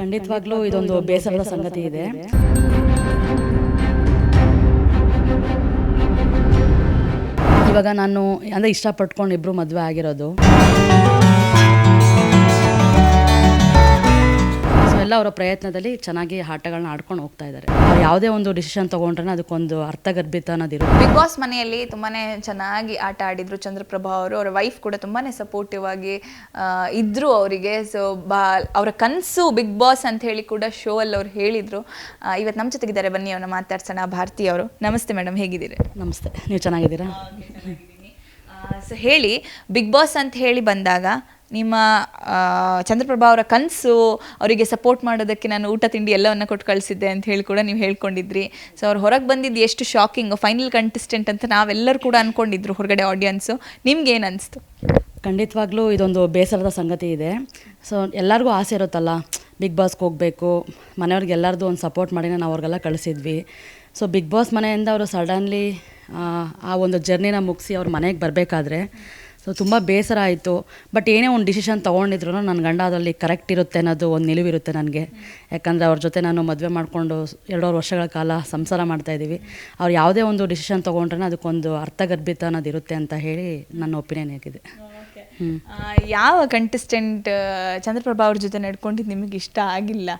ಖಂಡಿತವಾಗ್ಲೂ ಇದೊಂದು ಬೇಸರದ ಸಂಗತಿ ಇದೆ. ಇವಾಗ ನಾನು ಅಂದರೆ ಇಷ್ಟಪಟ್ಕೊಂಡು ಇಬ್ಬರು ಮದುವೆ ಆಗಿರೋದು. ಎಲ್ಲ ಅವರ ಪ್ರಯತ್ನದಲ್ಲಿ ಚೆನ್ನಾಗಿ ಆಟಗಳನ್ನ ಆಡ್ಕೊಂಡು ಹೋಗ್ತಾ ಇದ್ದಾರೆ. ಯಾವುದೇ ಒಂದು ಡಿಸಿಷನ್ ತಗೊಂಡ್ರೆ ಅದಕ್ಕೊಂದು ಅರ್ಥಗರ್ಭಿತ ಅನ್ನೋದಿರುತ್ತೆ ಬಿಗ್ ಬಾಸ್ ಮನೆಯಲ್ಲಿ ತುಂಬಾನೇ ಚೆನ್ನಾಗಿ ಆಟ ಆಡಿದ್ರು ಚಂದ್ರಪ್ರಭಾ ಅವರು. ಅವರ ವೈಫ್ ಕೂಡ ತುಂಬಾನೇ ಸಪೋರ್ಟಿವ್ ಆಗಿ ಇದ್ರು ಅವರಿಗೆ. ಸೊ ಬಾ ಅವರ ಕನಸು ಬಿಗ್ ಬಾಸ್ ಅಂತ ಹೇಳಿ ಕೂಡ ಶೋ ಅಲ್ಲಿ ಅವ್ರು ಹೇಳಿದ್ರು. ಇವತ್ತು ನಮ್ಮ ಜೊತೆಗಿದ್ದಾರೆ. ಬನ್ನಿ ಅವನ ಮಾತಾಡ್ಸೋಣ. ಭಾರತಿ ಅವರು. ನಮಸ್ತೆ ಮೇಡಮ್ ಹೇಗಿದ್ದೀರಿ? ನಮಸ್ತೆ. ನೀವು ಚೆನ್ನಾಗಿದ್ದೀರಾ? ಸೊ ಹೇಳಿ ಬಿಗ್ ಬಾಸ್ ಅಂತ ಹೇಳಿ ಬಂದಾಗ ನಿಮ್ಮ ಚಂದ್ರಪ್ರಭಾ ಅವರ ಕನಸು, ಅವರಿಗೆ ಸಪೋರ್ಟ್ ಮಾಡೋದಕ್ಕೆ ನಾನು ಊಟ, ತಿಂಡಿ ಎಲ್ಲವನ್ನ ಕೊಟ್ಟು ಕಳಿಸಿದ್ದೆ ಅಂತ ಹೇಳಿ ಕೂಡ ನೀವು ಹೇಳ್ಕೊಂಡಿದ್ರಿ. ಸೊ ಅವ್ರು ಹೊರಗೆ ಬಂದಿದ್ದು ಎಷ್ಟು ಶಾಕಿಂಗ್ ಫೈನಲ್ ಕಂಟೆಸ್ಟೆಂಟ್ ಅಂತ ನಾವೆಲ್ಲರೂ ಕೂಡ ಅಂದ್ಕೊಂಡಿದ್ರು ಹೊರಗಡೆ ಆಡಿಯನ್ಸು ನಿಮ್ಗೆ ಏನು ಅನಿಸ್ತು? ಖಂಡಿತವಾಗ್ಲೂ ಇದೊಂದು ಬೇಸರದ ಸಂಗತಿ ಇದೆ. ಸೊ ಎಲ್ಲರಿಗೂ ಆಸೆ ಇರುತ್ತಲ್ಲ ಬಿಗ್ ಬಾಸ್ಗೆ ಹೋಗಬೇಕು, ಮನೆಯವ್ರಿಗೆ ಎಲ್ಲರದ್ದು ಒಂದು ಸಪೋರ್ಟ್ ಮಾಡಿ ನಾವು ಅವ್ರಿಗೆಲ್ಲ ಕಳಿಸಿದ್ವಿ. ಸೊ ಬಿಗ್ ಬಾಸ್ ಮನೆಯಿಂದ ಅವರು ಸಡನ್ಲಿ ಆ ಒಂದು ಜರ್ನಿನ ಮುಗಿಸಿ ಅವ್ರ ಮನೆಗೆ ಬರಬೇಕಾದ್ರೆ ಸೊ ತುಂಬ ಬೇಸರ ಆಯಿತು. ಬಟ್ ಏನೇ ಒಂದು ಡಿಸಿಷನ್ ತೊಗೊಂಡಿದ್ರು ನನ್ನ ಗಂಡ ಅದರಲ್ಲಿ ಕರೆಕ್ಟ್ ಇರುತ್ತೆ ಅನ್ನೋದು ಒಂದು ನಿಲುವಿರುತ್ತೆ ನನಗೆ. ಯಾಕಂದರೆ ಅವ್ರ ಜೊತೆ ನಾನು ಮದುವೆ ಮಾಡಿಕೊಂಡು ಎರಡೂವರೆ ವರ್ಷಗಳ ಕಾಲ ಸಂಸಾರ ಮಾಡ್ತಾಯಿದ್ದೀವಿ ಅವ್ರು ಯಾವುದೇ ಒಂದು ಡಿಸಿಷನ್ ತೊಗೊಂಡ್ರೆ ಅದಕ್ಕೊಂದು ಅರ್ಥಗರ್ಭಿತ ಅನ್ನೋದು ಇರುತ್ತೆ ಅಂತ ಹೇಳಿ ನನ್ನ ಒಪಿನಿಯನ್ ಆಗಿದೆ. ಯಾವ ಕಂಟೆಸ್ಟೆಂಟ್ ಚಂದ್ರಪ್ರಭಾ ಅವ್ರ ಜೊತೆ ನಡ್ಕೊಂಡಿದ್ದು ನಿಮಗೆ ಇಷ್ಟ ಆಗಿಲ್ಲ?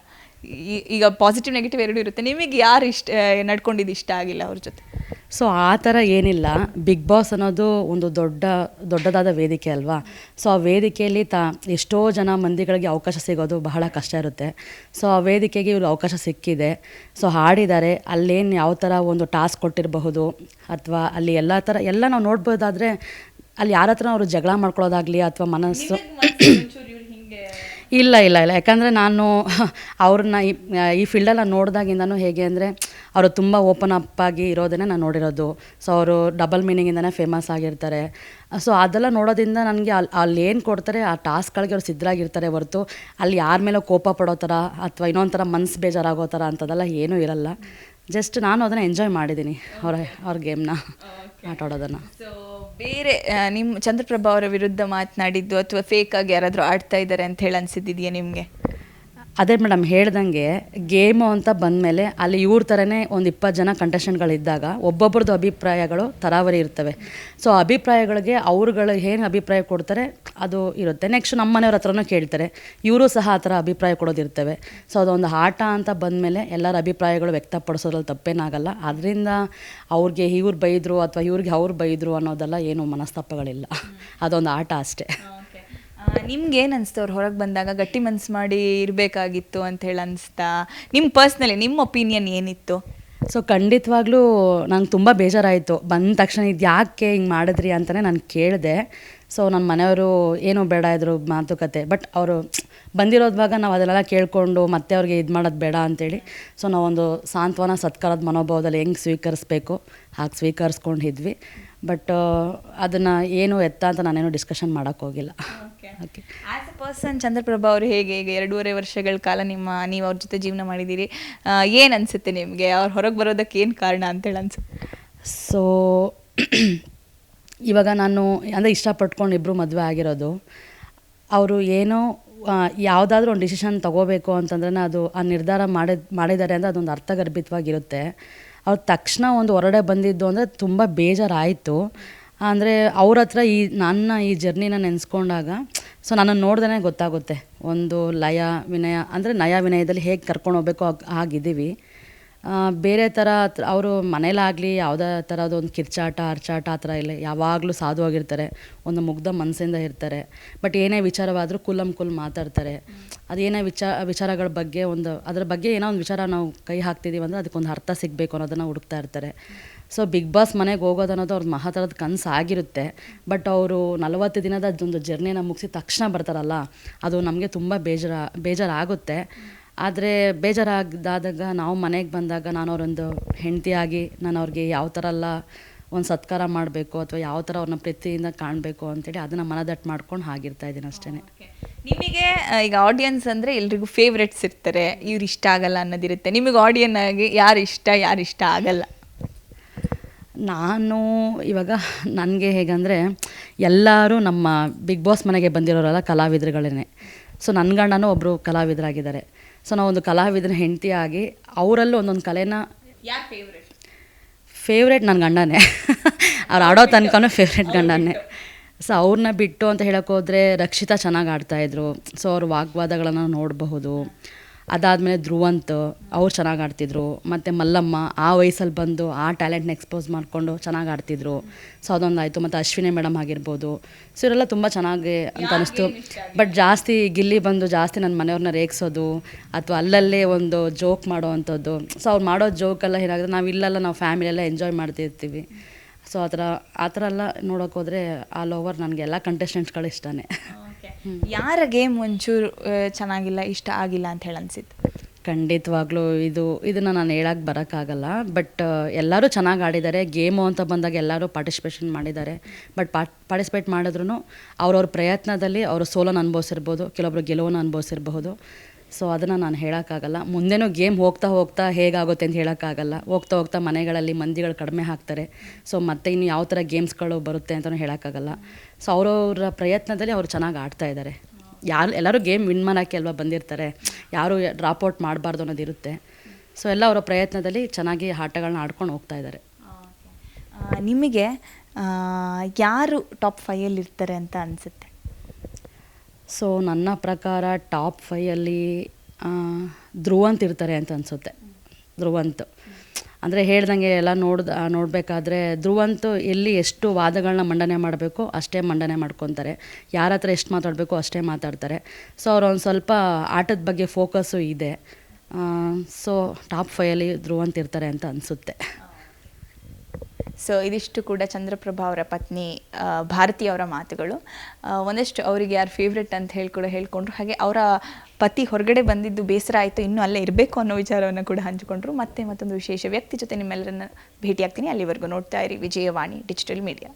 ಈಗ ಪಾಸಿಟಿವ್ ನೆಗೆಟಿವ್ ಎರಡು ಇರುತ್ತೆ. ನಿಮಗೆ ಯಾರು ಇಷ್ಟ ನಡ್ಕೊಂಡಿದ್ದು ಇಷ್ಟ ಆಗಿಲ್ಲ ಅವ್ರ ಜೊತೆ? ಸೊ ಆ ಥರ ಏನಿಲ್ಲ. ಬಿಗ್ ಬಾಸ್ ಅನ್ನೋದು ಒಂದು ದೊಡ್ಡ ದೊಡ್ಡದಾದ ವೇದಿಕೆ ಅಲ್ವಾ? ಸೊ ಆ ವೇದಿಕೆಯಲ್ಲಿ ತಾ ಎಷ್ಟೋ ಜನ ಮಂದಿಗಳಿಗೆ ಅವಕಾಶ ಸಿಗೋದು ಬಹಳ ಕಷ್ಟ ಇರುತ್ತೆ. ಸೊ ಆ ವೇದಿಕೆಗೆ ಇವರು ಅವಕಾಶ ಸಿಕ್ಕಿದೆ. ಸೊ ಹಾಡಿದ್ದಾರೆ. ಅಲ್ಲೇನು ಯಾವ ಥರ ಒಂದು ಟಾಸ್ಕ್ ಕೊಟ್ಟಿರಬಹುದು? ಅಥವಾ ಅಲ್ಲಿ ಎಲ್ಲ ಥರ ಎಲ್ಲ ನಾವು ನೋಡ್ಬೋದಾದರೆ ಅಲ್ಲಿ ಯಾರ ಹತ್ರ ಅವರು ಜಗಳ ಮಾಡ್ಕೊಳ್ಳೋದಾಗಲಿ ಅಥವಾ ಮನಸ್ಸು ಇಲ್ಲ ಇಲ್ಲ ಇಲ್ಲ. ಯಾಕಂದರೆ ನಾನು ಅವ್ರನ್ನ ಈ ಈ ಫೀಲ್ಡಲ್ಲಿ ನೋಡಿದಾಗಿಂದನೂ ಹೇಗೆ ಅಂದರೆ ಅವರು ತುಂಬ ಓಪನ್ ಅಪ್ ಆಗಿ ಇರೋದನ್ನೇ ನಾನು ನೋಡಿರೋದು. ಸೊ ಅವರು ಡಬಲ್ ಮೀನಿಂಗಿಂದನೇ ಫೇಮಸ್ ಆಗಿರ್ತಾರೆ. ಸೊ ಅದೆಲ್ಲ ನೋಡೋದ್ರಿಂದ ನನಗೆ ಅಲ್ಲಿ ಅಲ್ಲಿ ಏನು ಕೊಡ್ತಾರೆ ಆ ಟಾಸ್ಕ್ಗಳಿಗೆ ಅವ್ರು ಸಿದ್ಧರಾಗಿರ್ತಾರೆ ಹೊರತು ಅಲ್ಲಿ ಯಾರ ಮೇಲೆ ಕೋಪ ಪಡೋ ಥರ ಅಥವಾ ಇನ್ನೊಂಥರ ಥರ ಮನ್ಸು ಬೇಜಾರಾಗೋ ಥರ ಅಂಥದ್ದೆಲ್ಲ ಏನೂ ಇರಲ್ಲ. ಜಸ್ಟ್ ನಾನು ಅದನ್ನು ಎಂಜಾಯ್ ಮಾಡಿದ್ದೀನಿ ಅವರ ಅವ್ರ ಗೇಮ್ನ ಆಟ ಆಡೋದನ್ನು ಸೊ ಬೇರೆ ನಿಮ್ಮ ಚಂದ್ರಪ್ರಭಾ ಅವರ ವಿರುದ್ಧ ಮಾತನಾಡಿದ್ದು ಅಥವಾ ಫೇಕ್ ಆಗಿ ಯಾರಾದರೂ ಆಡ್ತಾ ಇದ್ದಾರೆ ಅಂತ ಹೇಳಿ ಅನ್ಸಿದ್ದಿದೆಯಾ ನಿಮಗೆ? ಅದೇ ಮೇಡಮ್ ಹೇಳ್ದಂಗೆ ಗೇಮು ಅಂತ ಬಂದಮೇಲೆ ಅಲ್ಲಿ ಇವ್ರ ಥರನೇ ಒಂದು ಇಪ್ಪತ್ತು ಜನ ಕಂಟೆಸ್ಟೆಂಟ್ಗಳಿದ್ದಾಗ ಒಬ್ಬೊಬ್ರದ್ದು ಅಭಿಪ್ರಾಯಗಳು ತರಾವರಿ ಇರ್ತವೆ. ಸೊ ಅಭಿಪ್ರಾಯಗಳಿಗೆ ಅವ್ರುಗಳು ಏನು ಅಭಿಪ್ರಾಯ ಕೊಡ್ತಾರೆ ಅದು ಇರುತ್ತೆ. ನೆಕ್ಸ್ಟ್ ನಮ್ಮ ಮನೆಯವ್ರ ಹತ್ರನೂ ಕೇಳ್ತಾರೆ. ಇವರು ಸಹ ಆ ಥರ ಅಭಿಪ್ರಾಯ ಕೊಡೋದಿರ್ತವೆ. ಸೊ ಅದೊಂದು ಆಟ ಅಂತ ಬಂದಮೇಲೆ ಎಲ್ಲರ ಅಭಿಪ್ರಾಯಗಳು ವ್ಯಕ್ತಪಡಿಸೋದ್ರಲ್ಲಿ ತಪ್ಪೇನಾಗಲ್ಲ. ಅದರಿಂದ ಅವ್ರಿಗೆ ಇವ್ರು ಬೈದರು ಅಥವಾ ಇವ್ರಿಗೆ ಅವ್ರು ಬೈದರು ಅನ್ನೋದೆಲ್ಲ ಏನು ಮನಸ್ತಾಪಗಳಿಲ್ಲ. ಅದೊಂದು ಆಟ ಅಷ್ಟೇ. ನಿಮ್ಗೆ ಏನು ಅನಿಸ್ತು? ಅವ್ರು ಹೊರಗೆ ಬಂದಾಗ ಗಟ್ಟಿ ಮನ್ಸು ಮಾಡಿ ಇರಬೇಕಾಗಿತ್ತು ಅಂತ ಹೇಳಿ ಅನಿಸ್ತಾ? ನಿಮ್ಮ ಪರ್ಸ್ನಲಿ, ನಿಮ್ಮ ಒಪಿನಿಯನ್ ಏನಿತ್ತು? ಸೊ, ಖಂಡಿತವಾಗ್ಲೂ ನಂಗೆ ತುಂಬ ಬೇಜಾರಾಯಿತು. ಬಂದ ತಕ್ಷಣ ಇದು ಯಾಕೆ ಹಿಂಗೆ ಮಾಡಿದ್ರಿ ಅಂತಲೇ ನಾನು ಕೇಳಿದೆ. ಸೊ ನನ್ನ ಮನೆಯವರು ಏನೂ ಬೇಡ ಇದ್ರು ಮಾತುಕತೆ. ಬಟ್ ಅವರು ಬಂದಿರೋದ್ವಾಗ ನಾವು ಅದನ್ನೆಲ್ಲ ಕೇಳಿಕೊಂಡು ಮತ್ತೆ ಅವ್ರಿಗೆ ಇದು ಮಾಡೋದು ಬೇಡ ಅಂತೇಳಿ. ಸೊ, ನಾವೊಂದು ಸಾಂತ್ವನ ಸತ್ಕಾರದ ಮನೋಭಾವದಲ್ಲಿ ಹೆಂಗೆ ಸ್ವೀಕರಿಸ್ಬೇಕು, ಹಾಗೆ ಸ್ವೀಕರಿಸ್ಕೊಂಡಿದ್ವಿ ಬಟ್, ಅದನ್ನು ಏನು ಎತ್ತ ಅಂತ ನಾನೇನು ಡಿಸ್ಕಷನ್ ಮಾಡೋಕ್ಕೆ ಹೋಗಿಲ್ಲ. Okay as a person Chandraprabha ಅವರು ಹೇಗೆ ಈಗ ಎರಡೂವರೆ ವರ್ಷಗಳ ಕಾಲ ನಿಮ್ಮ ನೀವು ಅವ್ರ ಜೊತೆ ಜೀವನ ಮಾಡಿದ್ದೀರಿ ಏನು ಅನಿಸುತ್ತೆ ನಿಮಗೆ? ಅವ್ರು ಹೊರಗೆ ಬರೋದಕ್ಕೆ ಏನು ಕಾರಣ ಅಂತೇಳಿ ಅನ್ಸುತ್ತೆ? ಸೊ ಇವಾಗ ನಾನು ಅಂದರೆ ಇಷ್ಟಪಟ್ಕೊಂಡು ಇಬ್ಬರು ಮದುವೆ ಆಗಿರೋದು. ಅವರು ಏನೋ ಯಾವುದಾದ್ರೂ ಒಂದು ಡಿಸಿಷನ್ ತೊಗೋಬೇಕು ಅಂತಂದ್ರೆ ಅದು ಆ ನಿರ್ಧಾರ ಮಾಡಿದ ಮಾಡಿದ್ದಾರೆ ಅಂದರೆ ಅದೊಂದು ಅರ್ಥಗರ್ಭಿತವಾಗಿರುತ್ತೆ. ಅವ್ರು ತಕ್ಷಣ ಒಂದು ಹೊರಡೆ ಬಂದಿದ್ದು ಅಂದರೆ ತುಂಬ ಬೇಜಾರಾಯಿತು. ಅಂದರೆ ಅವ್ರ ಹತ್ರ ಈ ನನ್ನ ಈ ಜರ್ನಿನ ನೆನೆಸ್ಕೊಂಡಾಗ ಸೊ ನನ್ನನ್ನು ನೋಡ್ದೇ ಗೊತ್ತಾಗುತ್ತೆ. ಒಂದು ಲಯ, ವಿನಯ, ಅಂದರೆ ನಯ ವಿನಯದಲ್ಲಿ ಹೇಗೆ ಕರ್ಕೊಂಡು ಹೋಗ್ಬೇಕು ಹಾಗೆ, ಹಾಗಿದ್ದೀವಿ. ಬೇರೆ ಥರ ಅವರು ಮನೇಲಾಗಲಿ ಯಾವುದೇ ಥರದ ಒಂದು ಕಿರ್ಚಾಟ ಅರ್ಚಾಟ ಆ ಥರ ಇಲ್ಲ. ಯಾವಾಗಲೂ ಸಾಧುವಾಗಿರ್ತಾರೆ ಒಂದು ಮುಗ್ಧ ಮನಸ್ಸಿಂದ ಇರ್ತಾರೆ. ಬಟ್ ಏನೇ ವಿಚಾರವಾದರೂ ಕುಲಂ ಕುಲ್ ಮಾತಾಡ್ತಾರೆ. ಅದೇನೇ ವಿಚಾರ ವಿಚಾರಗಳ ಬಗ್ಗೆ ಒಂದು, ಅದ್ರ ಬಗ್ಗೆ ಏನೋ ಒಂದು ವಿಚಾರ ನಾವು ಕೈ ಹಾಕ್ತಿದ್ದೀವಿ ಅಂದರೆ ಅದಕ್ಕೊಂದು ಅರ್ಥ ಸಿಗಬೇಕು ಅನ್ನೋದನ್ನು ಹುಡುಕ್ತಾ ಇರ್ತಾರೆ. ಸೊ ಬಿಗ್ ಬಾಸ್ ಮನೆಗೆ ಹೋಗೋದು ಅನ್ನೋದು ಅವ್ರ ಮಹತ್ತರದ ಕನಸು ಆಗಿರುತ್ತೆ. ಬಟ್ ಅವರು ನಲವತ್ತು ದಿನದ ಒಂದು ಜರ್ನಿನ ಮುಗಿಸಿ ತಕ್ಷಣ ಬರ್ತಾರಲ್ಲ, ಅದು ನಮಗೆ ತುಂಬ ಬೇಜಾರ, ಬೇಜಾರಾಗುತ್ತೆ. ಆದರೆ ಬೇಜಾರಾಗದಾದಾಗ ನಾವು ಮನೆಗೆ ಬಂದಾಗ ನಾನು ಅವರೊಂದು ಹೆಂಡತಿಯಾಗಿ ನಾನು ಅವ್ರಿಗೆ ಯಾವ ಥರ ಎಲ್ಲ ಒಂದು ಸತ್ಕಾರ ಮಾಡಬೇಕು ಅಥವಾ ಯಾವ ಥರ ಅವ್ರನ್ನ ಪ್ರೀತಿಯಿಂದ ಕಾಣಬೇಕು ಅಂತೇಳಿ ಅದನ್ನು ಮನದಟ್ಟು ಮಾಡ್ಕೊಂಡು ಹಾಗಿರ್ತಾ ಇದ್ದೀನಿ ಅಷ್ಟೇ ನಿಮಗೆ ಈಗ ಆಡಿಯನ್ಸ್ ಅಂದರೆ ಎಲ್ರಿಗೂ ಫೇವ್ರೆಟ್ಸ್ ಇರ್ತಾರೆ. ಇವ್ರು ಇಷ್ಟ ಆಗಲ್ಲ ಅನ್ನೋದಿರುತ್ತೆ ನಿಮಗೆ ಆಡಿಯನ್ ಆಗಿ ಯಾರು ಇಷ್ಟ ಯಾರು ಇಷ್ಟ ಆಗಲ್ಲ? ನಾನು ಇವಾಗ ನನಗೆ ಹೇಗಂದರೆ ಎಲ್ಲರೂ ನಮ್ಮ ಬಿಗ್ ಬಾಸ್ ಮನೆಗೆ ಬಂದಿರೋರೆಲ್ಲ ಕಲಾವಿದರುಗಳೇ ಸೊ ನನ್ನ ಗಂಡನೂ ಒಬ್ಬರು ಕಲಾವಿದರಾಗಿದ್ದಾರೆ. ಸೊ ನಾವು ಒಂದು ಕಲಾವಿದನ ಹೆಂಡತಿಯಾಗಿ ಅವರಲ್ಲೂ ಒಂದೊಂದು ಕಲೆನ ಫೇವ್ರೆಟ್ ನನ್ನ ಗಂಡನೇ. ಅವ್ರು ಆಡೋ ತನಕನೂ ಫೇವ್ರೇಟ್ ಗಂಡನೇ. ಸೊ ಅವ್ರನ್ನ ಬಿಟ್ಟು ಅಂತ ಹೇಳೋಕ್ಕೋದ್ರೆ ರಕ್ಷಿತಾ ಚೆನ್ನಾಗಿ ಆಡ್ತಾಯಿದ್ರು ಸೊ ಅವ್ರ ವಾಗ್ವಾದಗಳನ್ನು ನೋಡಬಹುದು. ಅದಾದಮೇಲೆ ಧ್ರುವಂತ್ ಅವ್ರು ಚೆನ್ನಾಗಿ ಆಡ್ತಿದ್ರು. ಮತ್ತು ಮಲ್ಲಮ್ಮ ಆ ವಯಸ್ಸಲ್ಲಿ ಬಂದು ಆ ಟ್ಯಾಲೆಂಟ್ನ ಎಕ್ಸ್ಪೋಸ್ ಮಾಡಿಕೊಂಡು ಚೆನ್ನಾಗಿ ಆಡ್ತಿದ್ರು. ಸೊ ಅದೊಂದು ಆಯಿತು ಮತ್ತು ಅಶ್ವಿನಿ ಮೇಡಮ್ ಆಗಿರ್ಬೋದು. ಸೊ ಇವರೆಲ್ಲ ತುಂಬ ಚೆನ್ನಾಗಿ ಅಂತ ಅನಿಸ್ತು ಬಟ್ ಜಾಸ್ತಿ ಗಿಲ್ಲಿ ಬಂದು ಜಾಸ್ತಿ ನನ್ನ ಮನೆಯವ್ರನ್ನ ರೇಗಿಸೋದು ಅಥವಾ ಅಲ್ಲಲ್ಲೇ ಒಂದು ಜೋಕ್ ಮಾಡೋ ಅಂಥದ್ದು. ಸೊ ಅವ್ರು ಮಾಡೋ ಜೋಕೆಲ್ಲ ಏನಾಗುತ್ತೆ ನಾವು ಇಲ್ಲೆಲ್ಲ ನಾವು ಫ್ಯಾಮಿಲಿಯೆಲ್ಲ ಎಂಜಾಯ್ ಮಾಡ್ತಿರ್ತೀವಿ. ಸೊ ಆ ಥರ ಆ ಥರ ಎಲ್ಲ ನೋಡೋಕೆ ಹೋದರೆ ಆಲ್ ಓವರ್ ನನಗೆ ಎಲ್ಲ ಕಂಟೆಸ್ಟೆಂಟ್ಸ್ಗಳು ಇಷ್ಟನೇ. ಯಾರ ಗೇಮ್ ಒಂಚೂರು ಚೆನ್ನಾಗಿಲ್ಲ, ಇಷ್ಟ ಆಗಿಲ್ಲ ಅಂತ ಹೇಳಿ ಅನ್ಸಿತ್ತು? ಖಂಡಿತವಾಗ್ಲೂ ಇದು, ಇದನ್ನು ನಾನು ಹೇಳಕ್ಕೆ ಬರೋಕ್ಕಾಗಲ್ಲ. ಬಟ್ ಎಲ್ಲರೂ ಚೆನ್ನಾಗಿ ಆಡಿದ್ದಾರೆ. ಗೇಮು ಅಂತ ಬಂದಾಗ ಎಲ್ಲರೂ ಪಾರ್ಟಿಸಿಪೇಷನ್ ಮಾಡಿದ್ದಾರೆ. ಬಟ್ ಪಾರ್ಟಿಸಿಪೇಟ್ ಮಾಡಿದ್ರು ಅವ್ರವ್ರ ಪ್ರಯತ್ನದಲ್ಲಿ ಅವರು ಸೋಲನ್ನು ಅನುಭವಿಸಿರ್ಬೋದು, ಕೆಲವೊಬ್ರು ಗೆಲುವನ್ನು ಅನುಭವಿಸಿರಬಹುದು. ಸೊ ಅದನ್ನು ನಾನು ಹೇಳೋಕ್ಕಾಗಲ್ಲ. ಮುಂದೆನೂ ಗೇಮ್ ಹೋಗ್ತಾ ಹೋಗ್ತಾ ಹೇಗಾಗುತ್ತೆ ಅಂತ ಹೇಳೋಕ್ಕಾಗಲ್ಲ. ಹೋಗ್ತಾ ಹೋಗ್ತಾ ಮನೆಗಳಲ್ಲಿ ಮಂದಿಗಳು ಕಡಿಮೆ ಹಾಕ್ತಾರೆ. ಸೊ ಮತ್ತೆ ಇನ್ನು ಯಾವ ಥರ ಗೇಮ್ಸ್ಗಳು ಬರುತ್ತೆ ಅಂತಲೂ ಹೇಳೋಕ್ಕಾಗಲ್ಲ. ಸೊ ಅವರವರ ಪ್ರಯತ್ನದಲ್ಲಿ ಅವರು ಚೆನ್ನಾಗಿ ಆಡ್ತಾ ಇದ್ದಾರೆ. ಯಾರು, ಎಲ್ಲರೂ ಗೇಮ್ ವಿನ್ ಮಾಡೋಕ್ಕೆ ಅಲ್ವಾ ಬಂದಿರ್ತಾರೆ. ಯಾರು ಡ್ರಾಪ್ ಔಟ್ ಮಾಡಬಾರ್ದು ಅನ್ನೋದಿರುತ್ತೆ ಸೊ ಎಲ್ಲ ಅವರ ಪ್ರಯತ್ನದಲ್ಲಿ ಚೆನ್ನಾಗಿ ಆಟಗಳನ್ನ ಆಡ್ಕೊಂಡು ಹೋಗ್ತಾ ಇದ್ದಾರೆ. ನಿಮಗೆ ಯಾರು ಟಾಪ್ ಫೈಯಲ್ಲಿ ಇರ್ತಾರೆ ಅಂತ ಅನಿಸುತ್ತೆ? ಸೊ ನನ್ನ ಪ್ರಕಾರ ಟಾಪ್ ಫೈಯಲ್ಲಿ ಧ್ರುವಂತ್ ಇರ್ತಾರೆ ಅಂತ ಅನಿಸುತ್ತೆ. ಧ್ರುವಂತ್. ಅಂದರೆ ಹೇಳ್ದಂಗೆ ಎಲ್ಲ ನೋಡ್ದ, ನೋಡಬೇಕಾದ್ರೆ ಧ್ರುವಂತು ಎಲ್ಲಿ ಎಷ್ಟು ವಾದಗಳನ್ನ ಮಂಡನೆ ಮಾಡಬೇಕು ಅಷ್ಟೇ ಮಂಡನೆ ಮಾಡ್ಕೊತಾರೆ. ಯಾರ ಹತ್ರ ಎಷ್ಟು ಮಾತಾಡಬೇಕು ಅಷ್ಟೇ ಮಾತಾಡ್ತಾರೆ. ಸೊ ಅವ್ರು ಒಂದು ಸ್ವಲ್ಪ ಆಟದ ಬಗ್ಗೆ ಫೋಕಸ್ಸು ಇದೆ. ಸೊ ಟಾಪ್ ಫೈಯಲ್ಲಿ ಧ್ರುವಂತ್ ಇರ್ತಾರೆ ಅಂತ ಅನಿಸುತ್ತೆ. ಸೊ ಇದಿಷ್ಟು ಕೂಡ ಚಂದ್ರಪ್ರಭಾ ಅವರ ಪತ್ನಿ ಭಾರತಿ ಅವರ ಮಾತುಗಳು. ಒಂದಷ್ಟು ಅವರಿಗೆ ಯಾರು ಫೇವ್ರೆಟ್ ಅಂತ ಹೇಳಿ ಕೂಡ ಹೇಳ್ಕೊಂಡ್ರು. ಹಾಗೆ ಅವರ ಪತಿ ಹೊರಗಡೆ ಬಂದಿದ್ದು ಬೇಸರ ಆಯಿತು, ಇನ್ನೂ ಅಲ್ಲೇ ಇರಬೇಕು ಅನ್ನೋ ವಿಚಾರವನ್ನು ಕೂಡ ಹಂಚಿಕೊಂಡ್ರು. ಮತ್ತೆ ಮತ್ತೊಂದು ವಿಶೇಷ ವ್ಯಕ್ತಿ ಜೊತೆ ನಿಮ್ಮೆಲ್ಲರನ್ನ ಭೇಟಿಯಾಗ್ತೀನಿ. ಅಲ್ಲಿವರೆಗೂ ನೋಡ್ತಾ ಇರಿ ವಿಜಯವಾಣಿ ಡಿಜಿಟಲ್ ಮೀಡಿಯಾ.